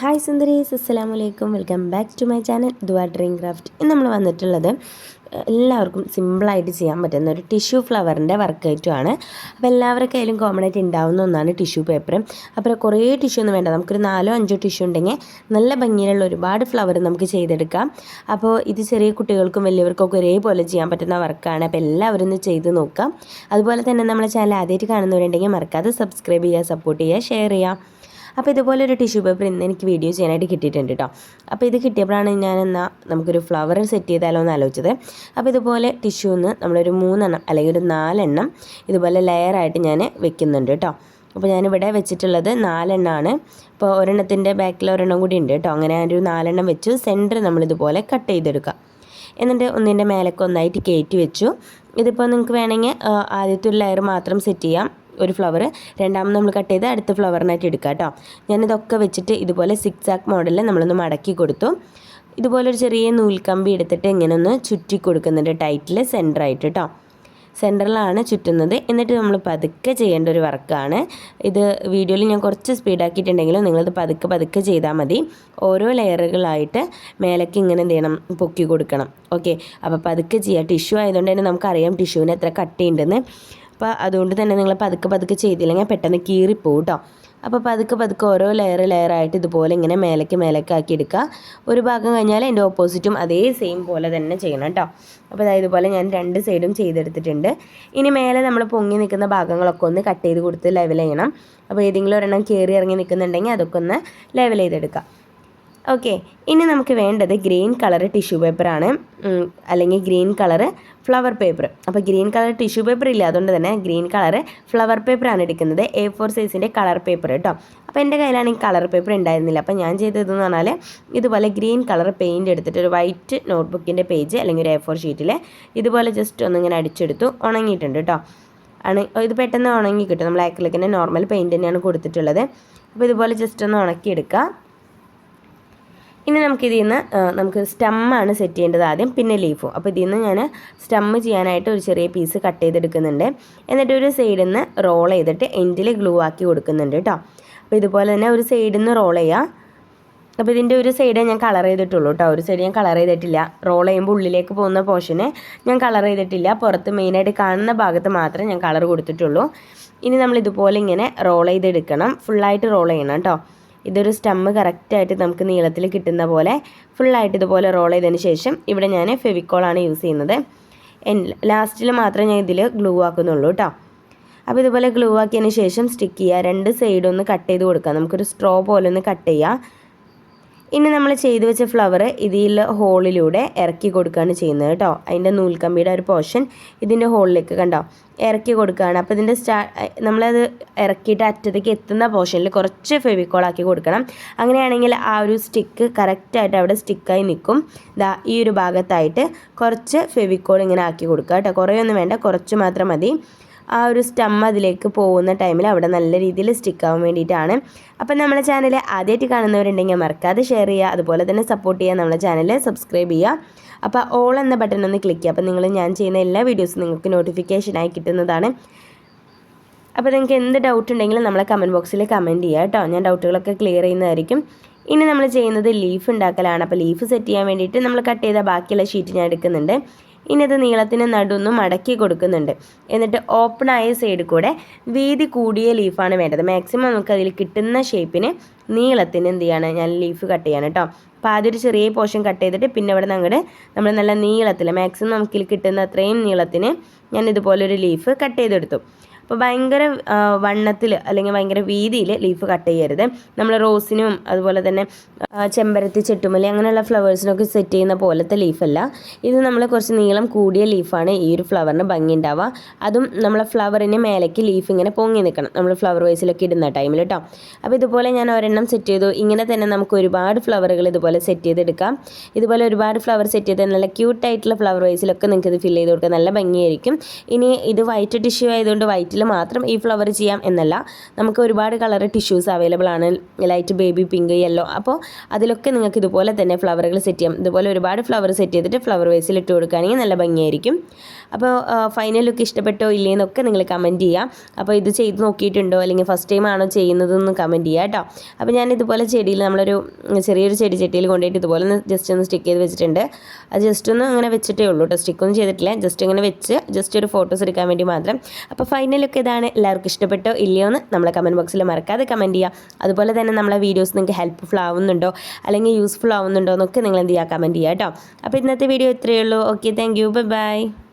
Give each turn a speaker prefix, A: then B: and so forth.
A: Hi സുന്ദരീസ് അസ്സാം വലൈക്കും welcome back to my channel Dua dream craft. ഇന്ന് നമ്മൾ വന്നിട്ടുള്ളത് എല്ലാവർക്കും സിമ്പിളായിട്ട് ചെയ്യാൻ പറ്റുന്ന ഒരു ടിഷ്യൂ ഫ്ലവറിന്റെ വർക്ക് അപ്പോൾ എല്ലാവരുടെ കയ്യിലും കോമൺ ആയിട്ട് ഉണ്ടാവുന്ന ഒന്നാണ് ടിഷ്യൂ പേപ്പർ. അപ്പോൾ കുറേ ടിഷ്യൂ ഒന്നും വേണ്ട. നമുക്കൊരു നാലോ അഞ്ചോ ടിഷ്യൂ ഉണ്ടെങ്കിൽ നല്ല ഭംഗിയിലുള്ള ഒരുപാട് ഫ്ലവർ നമുക്ക് ചെയ്തെടുക്കാം. അപ്പോൾ ഇത് ചെറിയ കുട്ടികൾക്കും വലിയവർക്കൊക്കെ ഒരേപോലെ ചെയ്യാൻ പറ്റുന്ന വർക്കാണ്. അപ്പോൾ എല്ലാവരും ഒന്ന് ചെയ്ത് നോക്കാം. അതുപോലെ തന്നെ നമ്മളെ ചാനൽ ആദ്യമായിട്ട് കാണുന്നവരുണ്ടെങ്കിൽ മറക്കാതെ സബ്സ്ക്രൈബ് ചെയ്യുക സപ്പോർട്ട് ചെയ്യുക ഷെയർ ചെയ്യുക. അപ്പോൾ ഇതുപോലെ ഒരു ടിഷ്യൂ പേപ്പർ ഇന്ന് എനിക്ക് വീഡിയോ ചെയ്യാനായിട്ട് കിട്ടിയിട്ടുണ്ട് കേട്ടോ അപ്പോൾ ഇത് കിട്ടിയപ്പോഴാണ് ഞാൻ എന്നാൽ നമുക്കൊരു ഫ്ലവർ സെറ്റ് ചെയ്താലോ എന്ന് ആലോചിച്ചത്. അപ്പോൾ ഇതുപോലെ ടിഷ്യൂന്ന് നമ്മളൊരു മൂന്നെണ്ണം അല്ലെങ്കിൽ ഒരു നാലെണ്ണം ഇതുപോലെ ലെയറായിട്ട് ഞാൻ വെക്കുന്നുണ്ട് കേട്ടോ അപ്പോൾ ഞാനിവിടെ വെച്ചിട്ടുള്ളത് നാലെണ്ണമാണ് ഇപ്പോൾ ഒരെണ്ണത്തിന്റെ ബാക്കിൽ ഒരെണ്ണം കൂടി ഉണ്ട് കേട്ടോ അങ്ങനെ ഒരു നാലെണ്ണം വെച്ചു. സെന്റർ നമ്മളിതുപോലെ കട്ട് ചെയ്തെടുക്കുക. എന്നിട്ട് ഒന്നിന്റെ മേലൊക്കെ ഒന്നായിട്ട് കയറ്റി വെച്ചു. ഇതിപ്പോൾ നിങ്ങൾക്ക് വേണമെങ്കിൽ ആദ്യത്തെ ഒരു ലെയർ മാത്രം സെറ്റ് ചെയ്യാം. ഒരു ഫ്ലവർ രണ്ടാമത് നമ്മൾ കട്ട് ചെയ്ത് അടുത്ത ഫ്ലവറിനായിട്ട് എടുക്കുക കേട്ടോ ഞാനിതൊക്കെ വെച്ചിട്ട് ഇതുപോലെ സിക്സ് ആക്ക് മോഡലിൽ നമ്മളൊന്ന് മടക്കി കൊടുത്തു. ഇതുപോലെ ഒരു ചെറിയ നൂൽക്കമ്പി എടുത്തിട്ട് ഇങ്ങനെ ഒന്ന് ചുറ്റി കൊടുക്കുന്നുണ്ട് ടൈറ്റിൽ സെന്ററായിട്ട് കേട്ടോ സെന്ററിലാണ് ചുറ്റുന്നത്. എന്നിട്ട് നമ്മൾ പതുക്കെ ചെയ്യേണ്ട ഒരു വർക്കാണ് ഇത് വീഡിയോയിൽ ഞാൻ കുറച്ച് സ്പീഡാക്കിയിട്ടുണ്ടെങ്കിലും നിങ്ങളത് പതുക്കെ പതുക്കെ ചെയ്താൽ മതി. ഓരോ ലെയറുകളായിട്ട് മേലേക്ക് ഇങ്ങനെ എന്ത് ചെയ്യണം? പൊക്കി കൊടുക്കണം. ഓക്കെ അപ്പോൾ പതുക്കെ ചെയ്യുക ടിഷ്യൂ ആയതുകൊണ്ട് തന്നെ നമുക്കറിയാം ടിഷ്യൂവിന് എത്ര കട്ടിയുണ്ടെന്ന് അപ്പോൾ അതുകൊണ്ട് തന്നെ നിങ്ങൾ പതുക്കെ പതുക്കെ ചെയ്തില്ലെങ്കിൽ പെട്ടെന്ന് കീറിപ്പോവും കേട്ടോ അപ്പോൾ പതുക്കെ പതുക്കെ ഓരോ ലെയർ ലെയറായിട്ട് ഇതുപോലെ ഇങ്ങനെ മേലേക്ക് മേലേക്ക് എടുക്കുക. ഒരു ഭാഗം കഴിഞ്ഞാൽ എന്റെ ഓപ്പോസിറ്റും അതേ സെയിം പോലെ തന്നെ ചെയ്യണം കേട്ടോ അപ്പോൾ അതായത് ഇതുപോലെ ഞാൻ രണ്ട് സൈഡും ചെയ്തെടുത്തിട്ടുണ്ട്. ഇനി മേലെ നമ്മൾ പൊങ്ങി നിൽക്കുന്ന ഭാഗങ്ങളൊക്കെ ഒന്ന് കട്ട് ചെയ്ത് കൊടുത്ത് ലെവൽ ചെയ്യണം. അപ്പോൾ ഏതെങ്കിലും ഒരെണ്ണം കയറി ഇറങ്ങി നിൽക്കുന്നുണ്ടെങ്കിൽ അതൊക്കെ ഒന്ന് ലെവൽ ചെയ്തെടുക്കാം ഓക്കെ ഇനി നമുക്ക് വേണ്ടത് ഗ്രീൻ കളർ ടിഷ്യൂ പേപ്പറാണ്. അല്ലെങ്കിൽ ഗ്രീൻ കളർ ഫ്ലവർ പേപ്പർ. അപ്പോൾ ഗ്രീൻ കളർ ടിഷ്യൂ പേപ്പർ ഇല്ല? അതുകൊണ്ട് തന്നെ ഗ്രീൻ കളർ ഫ്ലവർ പേപ്പറാണ് എടുക്കുന്നത്. എ ഫോർ സൈസിന്റെ കളർ പേപ്പർ കേട്ടോ. അപ്പോൾ എന്റെ കയ്യിലാണെങ്കിൽ കളർ പേപ്പർ ഉണ്ടായിരുന്നില്ല. അപ്പോൾ ഞാൻ ചെയ്തതെന്ന് പറഞ്ഞാൽ ഇതുപോലെ ഗ്രീൻ കളർ പെയിന്റ് എടുത്തിട്ട് ഒരു വൈറ്റ് നോട്ട്ബുക്കിന്റെ പേജ് അല്ലെങ്കിൽ ഒരു എ ഫോർ ഷീറ്റിൽ ഇതുപോലെ ജസ്റ്റ് ഒന്നിങ്ങനെ അടിച്ചെടുത്തു. ഉണങ്ങിയിട്ടുണ്ട് കേട്ടോ. ആണ് ഇത് പെട്ടെന്ന് ഉണങ്ങി കിട്ടും. നമ്മൾ ആക്രിലിക്കിന്റെ നോർമൽ പെയിന്റ് തന്നെയാണ് കൊടുത്തിട്ടുള്ളത്. അപ്പോൾ ഇതുപോലെ ജസ്റ്റ് ഒന്ന് ഉണക്കിയെടുക്കുക ഇനി നമുക്കിതിൽ നിന്ന് നമുക്ക് സ്റ്റമ്മാണ് സെറ്റ് ചെയ്യേണ്ടത് ആദ്യം പിന്നെ ലീഫും. അപ്പോൾ ഇതിൽ നിന്ന് ഞാൻ സ്റ്റമ്മ് ചെയ്യാനായിട്ട് ഒരു ചെറിയ പീസ് കട്ട് ചെയ്തെടുക്കുന്നുണ്ട്. എന്നിട്ട് ഒരു സൈഡിൽ നിന്ന് റോൾ ചെയ്തിട്ട് എൻഡിൽ ഗ്ലൂ ആക്കി കൊടുക്കുന്നുണ്ട് കേട്ടോ അപ്പോൾ ഇതുപോലെ തന്നെ ഒരു സൈഡിൽ നിന്ന് റോൾ ചെയ്യുക അപ്പോൾ ഇതിന്റെ ഒരു സൈഡേ ഞാൻ കളർ ചെയ്തിട്ടുള്ളൂ കേട്ടോ ഒരു സൈഡ് ഞാൻ കളർ ചെയ്തിട്ടില്ല. റോൾ ചെയ്യുമ്പോൾ ഉള്ളിലേക്ക് പോകുന്ന പോർഷന് ഞാൻ കളർ ചെയ്തിട്ടില്ല. പുറത്ത് മെയിനായിട്ട് കാണുന്ന ഭാഗത്ത് മാത്രമേ ഞാൻ കളർ കൊടുത്തിട്ടുള്ളൂ. ഇനി നമ്മൾ ഇതുപോലെ ഇങ്ങനെ റോൾ ചെയ്തെടുക്കണം. ഫുള്ളായിട്ട് റോൾ ചെയ്യണം കേട്ടോ ഇതൊരു സ്റ്റമ്മ് കറക്റ്റായിട്ട് നമുക്ക് നീളത്തിൽ കിട്ടുന്ന പോലെ ഫുള്ളായിട്ട് ഇതുപോലെ റോൾ ചെയ്തതിന് ശേഷം ഇവിടെ ഞാൻ ഫെവിക്കോളാണ് യൂസ് ചെയ്യുന്നത്. ലാസ്റ്റിൽ മാത്രമേ ഞാൻ ഇതിൽ ഗ്ലൂ ആക്കുന്നുള്ളൂ കേട്ടോ അപ്പോൾ ഇതുപോലെ ഗ്ലൂ ആക്കിയതിന് ശേഷം സ്റ്റിക്ക് ചെയ്യുക രണ്ട് സൈഡൊന്ന് കട്ട് ചെയ്ത് കൊടുക്കുക നമുക്കൊരു സ്ട്രോ പോലെ ഒന്ന് കട്ട് ചെയ്യുക ഇനി നമ്മൾ ചെയ്തു വെച്ച ഫ്ലവർ ഇതിൽ ഹോളിലൂടെ ഇറക്കി കൊടുക്കുകയാണ് ചെയ്യുന്നത് കേട്ടോ. അതിന്റെ നൂൽക്കമ്പിയുടെ ഒരു പോർഷൻ ഇതിന്റെ ഹോളിലേക്ക് കണ്ടോ? ഇറക്കി കൊടുക്കുകയാണ്. അപ്പോൾ ഇതിന്റെ സ്റ്റാ നമ്മളത് ഇറക്കിയിട്ട് അറ്റത്തേക്ക് എത്തുന്ന പോർഷനിൽ കുറച്ച് ഫെവിക്കോൾ ആക്കി കൊടുക്കണം. അങ്ങനെയാണെങ്കിൽ ആ ഒരു സ്റ്റിക്ക് കറക്റ്റായിട്ട് അവിടെ സ്റ്റിക്കായി നിൽക്കും. ദാ ഈ ഒരു ഭാഗത്തായിട്ട് കുറച്ച് ഫെവിക്കോൾ ഇങ്ങനെ ആക്കി കൊടുക്കുക കേട്ടോ. കുറേയൊന്നും വേണ്ട. കുറച്ച് മാത്രം മതി. ആ ഒരു സ്റ്റം അതിലേക്ക് പോകുന്ന ടൈമിൽ അവിടെ നല്ല രീതിയിൽ സ്റ്റിക്ക് ആവാൻ വേണ്ടിയിട്ടാണ്. അപ്പം നമ്മുടെ ചാനൽ ആദ്യമായിട്ട് കാണുന്നവരുണ്ടെങ്കിൽ മറക്കാതെ ഷെയർ ചെയ്യുക. അതുപോലെ തന്നെ സപ്പോർട്ട് ചെയ്യുക നമ്മുടെ ചാനൽ സബ്സ്ക്രൈബ് ചെയ്യുക. അപ്പോൾ ഓൾ എന്ന ബട്ടൺ ഒന്ന് ക്ലിക്ക് ചെയ്യുക. അപ്പോൾ നിങ്ങൾ ഞാൻ ചെയ്യുന്ന എല്ലാ വീഡിയോസും നിങ്ങൾക്ക് നോട്ടിഫിക്കേഷനായി കിട്ടുന്നതാണ്. അപ്പോൾ നിങ്ങൾക്ക് എന്ത് ഡൗട്ട് ഉണ്ടെങ്കിലും നമ്മളെ കമന്റ് ബോക്സിൽ കമന്റ് ചെയ്യുക കേട്ടോ. ഞാൻ ഡൗട്ടുകളൊക്കെ ക്ലിയർ ചെയ്യുന്നതായിരിക്കും. ഇനി നമ്മൾ ചെയ്യുന്നത് ലീഫ് ഉണ്ടാക്കലാണ്. അപ്പോൾ ലീഫ് സെറ്റ് ചെയ്യാൻ വേണ്ടിയിട്ട് നമ്മൾ കട്ട് ചെയ്ത ബാക്കിയുള്ള ഷീറ്റ് ഞാൻ എടുക്കുന്നുണ്ട്. ഇനി അത് നീളത്തിന് നടുന്ന് മടക്കി കൊടുക്കുന്നുണ്ട്. എന്നിട്ട് ഓപ്പൺ ആയ സൈഡിൽ കൂടെ വീതി കൂടിയ ലീഫാണ് വേണ്ടത്. മാക്സിമം നമുക്ക് അതിൽ കിട്ടുന്ന ഷേപ്പിന് നീളത്തിന് എന്ത് ചെയ്യാണ്? ഞാൻ ലീഫ് കട്ട് ചെയ്യാണ് കേട്ടോ അപ്പോൾ ആദ്യം ചെറിയ പോർഷൻ കട്ട് ചെയ്തിട്ട് പിന്നെ ഇവിടെ നിന്ന് അങ്ങോട്ട് നമ്മൾ നല്ല നീളത്തിൽ മാക്സിമം നമുക്കിൽ കിട്ടുന്ന അത്രയും നീളത്തിന് ഞാൻ ഇതുപോലൊരു ലീഫ് കട്ട് ചെയ്തെടുത്തു. അപ്പോൾ ഭയങ്കര വണ്ണത്തിൽ അല്ലെങ്കിൽ ഭയങ്കര വീതിയിൽ ലീഫ് കട്ട് ചെയ്യരുത്. നമ്മൾ റോസിനും അതുപോലെ തന്നെ ചെമ്പരത്തി ചെട്ടുമല്ലി അങ്ങനെയുള്ള ഫ്ലവേഴ്സിനൊക്കെ സെറ്റ് ചെയ്യുന്ന പോലത്തെ ലീഫല്ല ഇത് നമ്മൾ കുറച്ച് നീളം കൂടിയ ലീഫാണ് ഈ ഒരു ഫ്ലവറിന് ഭംഗി ഉണ്ടാവുക. അതും നമ്മളെ ഫ്ലവറിന് മേലേക്ക് ലീഫ് ഇങ്ങനെ പൊങ്ങി നിൽക്കണം നമ്മൾ ഫ്ലവർ വൈസിലൊക്കെ ഇടുന്ന ടൈമിൽ കേട്ടോ അപ്പോൾ ഇതുപോലെ ഞാൻ ഒരെണ്ണം സെറ്റ് ചെയ്തു. ഇങ്ങനെ തന്നെ നമുക്ക് ഒരുപാട് ഫ്ലവറുകൾ ഇതുപോലെ സെറ്റ് ചെയ്തെടുക്കാം. ഇതുപോലെ ഒരുപാട് ഫ്ലവർ സെറ്റ് ചെയ്ത് നല്ല ക്യൂട്ടായിട്ടുള്ള ഫ്ലവർ വൈസിലൊക്കെ നിങ്ങൾക്ക് ഇത് ഫില്ല് ചെയ്ത് കൊടുക്കാം നല്ല ഭംഗിയായിരിക്കും. ഇനി ഇത് വൈറ്റ് ടിഷ്യൂ ആയതുകൊണ്ട് വൈറ്റ് വൈറ്റിൽ മാത്രം ഈ ഫ്ലവർ ചെയ്യാം എന്നല്ല. നമുക്ക് ഒരുപാട് കളർ ടിഷ്യൂസ് അവൈലബിൾ ആണ്. Light baby pink yellow. അപ്പോൾ അതിലൊക്കെ നിങ്ങൾക്ക് ഇതുപോലെ തന്നെ ഫ്ലവറുകൾ സെറ്റ് ചെയ്യാം. ഇതുപോലെ ഒരുപാട് ഫ്ലവർ സെറ്റ് ചെയ്തിട്ട് ഫ്ലവർ വേസിൽ ഇട്ട് കൊടുക്കുകയാണെങ്കിൽ നല്ല ഭംഗിയായിരിക്കും. അപ്പോൾ ഫൈനൽ ലുക്ക് ഇഷ്ടപ്പെട്ടോ ഇല്ലേന്നൊക്കെ നിങ്ങൾ കമന്റ് ചെയ്യാം. അപ്പോൾ ഇത് ചെയ്ത് നോക്കിയിട്ടുണ്ടോ? അല്ലെങ്കിൽ ഫസ്റ്റ് ടൈം ആണോ ചെയ്യുന്നതെന്ന് കമന്റ് ചെയ്യുക കേട്ടോ അപ്പോൾ ഞാൻ ഇതുപോലെ ചെടിയിൽ നമ്മളൊരു ചെറിയൊരു ചെടി ചട്ടിയിൽ കൊണ്ടുപോയിട്ട് ഇതുപോലെ ഒന്ന് ജസ്റ്റ് ഒന്ന് സ്റ്റിക്ക് ചെയ്ത് വെച്ചിട്ടുണ്ട്. അത് ജസ്റ്റ് ഒന്ന് അങ്ങനെ വെച്ചിട്ടേ ഉള്ളൂ കേട്ടോ സ്റ്റിക്കൊന്നും ചെയ്തിട്ടില്ല. ജസ്റ്റ് ഇങ്ങനെ വെച്ച് ജസ്റ്റ് ഒരു ഫോട്ടോസ് എടുക്കാൻ വേണ്ടി മാത്രം. അപ്പോൾ ഫൈനൽ ലുക്ക് ഇതാണ്. എല്ലാവർക്കും ഇഷ്ടപ്പെട്ടോ ഇല്ലയോ എന്ന് നമ്മളെ കമന്റ് ബോക്സിൽ മറക്കാതെ കമന്റ് ചെയ്യുക അതുപോലെ തന്നെ നമ്മളെ വീഡിയോസ് നിങ്ങൾക്ക് ഹെൽപ്ഫുൾ ആവുന്നുണ്ടോ അല്ലെങ്കിൽ യൂസ്ഫുൾ ആവുന്നുണ്ടോ എന്നൊക്കെ നിങ്ങൾ എന്ത് ചെയ്യുക കമന്റ് ചെയ്യുക കേട്ടോ അപ്പോൾ ഇന്നത്തെ വീഡിയോ ഇത്രയേ ഉള്ളൂ. Okay thank you by